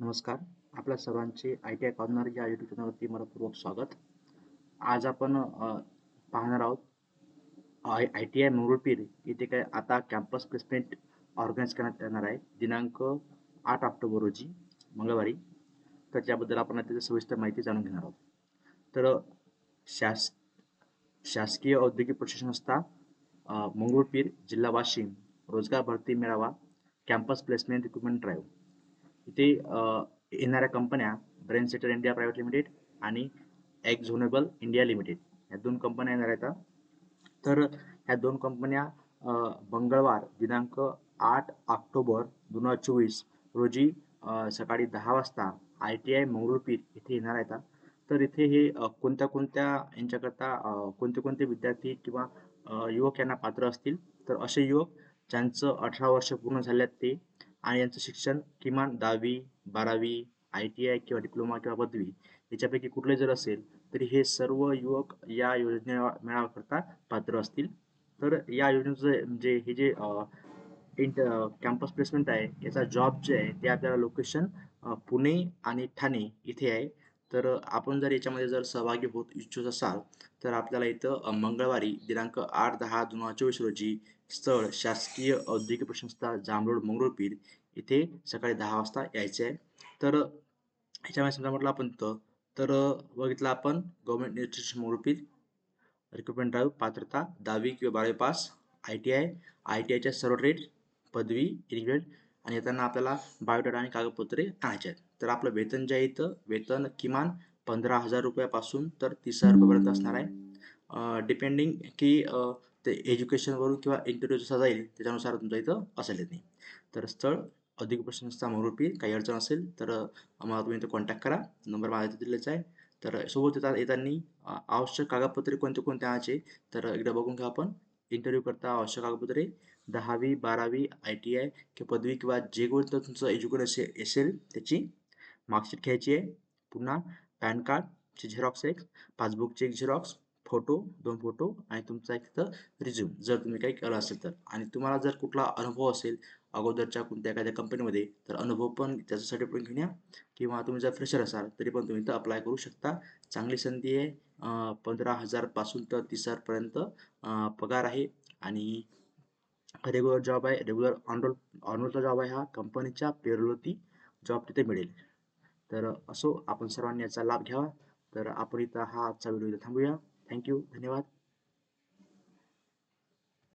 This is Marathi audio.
नमस्कार. आपल्या सर्वांचे आय टी आय कॉर्नर या यूट्यूब चॅनलवरती मनपूर्वक स्वागत. आज आपण पाहणार आहोत I I T I Mangrulpir इथे काय आता कॅम्पस प्लेसमेंट ऑर्गनाईज करण्यात येणार आहे. दिनांक आठ ऑक्टोबर रोजी मंगळवारी. तर त्याबद्दल आपण त्याची सविस्तर माहिती जाणून घेणार आहोत. तर शास शासकीय औद्योगिक प्रशिक्षण संस्था मंगरुळपीर जिल्हा वाशिम रोजगार भरती मेळावा कॅम्पस प्लेसमेंट रिक्रुटमेंट ड्राईव्ह इथे येणाऱ्या कंपन्या brain setter India private limited आणि एक्झोनेबल इंडिया लिमिटेड या दोन कंपन्या येणार आहेत तर ह्या दोन कंपन्या मंगळवार दिनांक आठ ऑक्टोबर दोन हजार चोवीस रोजी सकाळी दहा वाजता आय टी आय मंगरुळपीर इथे येणार आहेत तर इथे हे कोणत्या कोणत्या यांच्याकरता कोणते कोणते विद्यार्थी किंवा युवक यांना पात्र असतील? तर असे युवक ज्यांचं अठरा वर्ष पूर्ण झाले आहेत ते आणि यांचं शिक्षण किमान दहावी बारावी आय टी आय किंवा डिप्लोमा किंवा पदवी याच्यापैकी कुठले जर असेल तरी हे सर्व युवक या योजने मेळाव्याकरता पात्र असतील. तर या योजनेचं म्हणजे हे जे इंट कॅम्पस प्लेसमेंट आहे याचा जॉब जे आहे ते आपल्याला लोकेशन पुणे आणि ठाणे इथे आहे. तर आपण जर याच्यामध्ये जर सहभागी होत इच्छुक असाल तर आपल्याला इथं मंगळवारी दिनांक आठ दहा दोन हजार चोवीस रोजी स्थळ शासकीय औद्योगिक प्रशंसता जामरोड मंगरुळपीर इथे सकाळी दहा वाजता यायचे आहे. तर ह्याच्यामध्ये समजा म्हटलं आपण तर तर बघितलं आपण government institution Mangrulpir recruitment drive पात्रता दहावी किंवा बारावी pass I T I I T आयच्या सर्व ट्रेड पदवी इंग्रेड आणि येताना आपल्याला बायोडाटा आणि कागदपत्रे आणायचे आहेत. तर आपलं वेतन जे आहे इथं वेतन किमान पंधरा हजार रुपयापासून तर तीस हजार रुपयापर्यंत असणार आहे. डिपेंडिंग की ते एज्युकेशनवरून किंवा इंटरव्ह्यू जसा जाईल त्याच्यानुसार तुमचं इथं असेल नाही तर स्थळ अधिक प्रशंसा मंगरुळपीर काही अडचण असेल तर मला तुम्ही इथं कॉन्टॅक्ट करा. नंबर माझा इथे दिलेला आहे. तर सोबत येतात येताना आवश्यक कागदपत्रे कोणते कोणते आणायचे तर एकदा बघून घ्या आपण. इंटरव्ह्यू करता आवश्यक कागदपत्रे दहावी बारावी आय टी आय किंवा पदवी किंवा जे कोणतं तुमचं एज्युकेशन असेल असेल त्याची मार्कशीट घ्यायची आहे. पुन्हा पॅन कार्डचे झेरॉक्स एक पासबुकचे एक झेरॉक्स फोटो दोन फोटो आणि तुमचा एक तिथं रिझ्यूम जर तुम्ही काही केलं असेल तर. आणि तुम्हाला जर कुठला अनुभव असेल अगोदरच्या कोणत्या एखाद्या कंपनीमध्ये तर अनुभव पण त्याच्यासाठी पण घेऊन या. किंवा तुम्ही जर फ्रेशर असाल तरी पण तुम्ही इथं अप्लाय करू शकता. चांगली संधी आहे. पंधरा हजारपासून तर तीस हजारपर्यंत पगार आहे. आणि रेग्युलर जॉब आहे. रेग्युलर ऑनरोल ऑनरोलचा जॉब आहे हा. कंपनीच्या पेरोलवरती जॉब तिथे मिळेल. तर असो आपण सर्वांनी याचा लाभ घ्यावा. तर आपण इथं हा आजचा व्हिडिओ इथं थांबूया. थँक्यू धन्यवाद.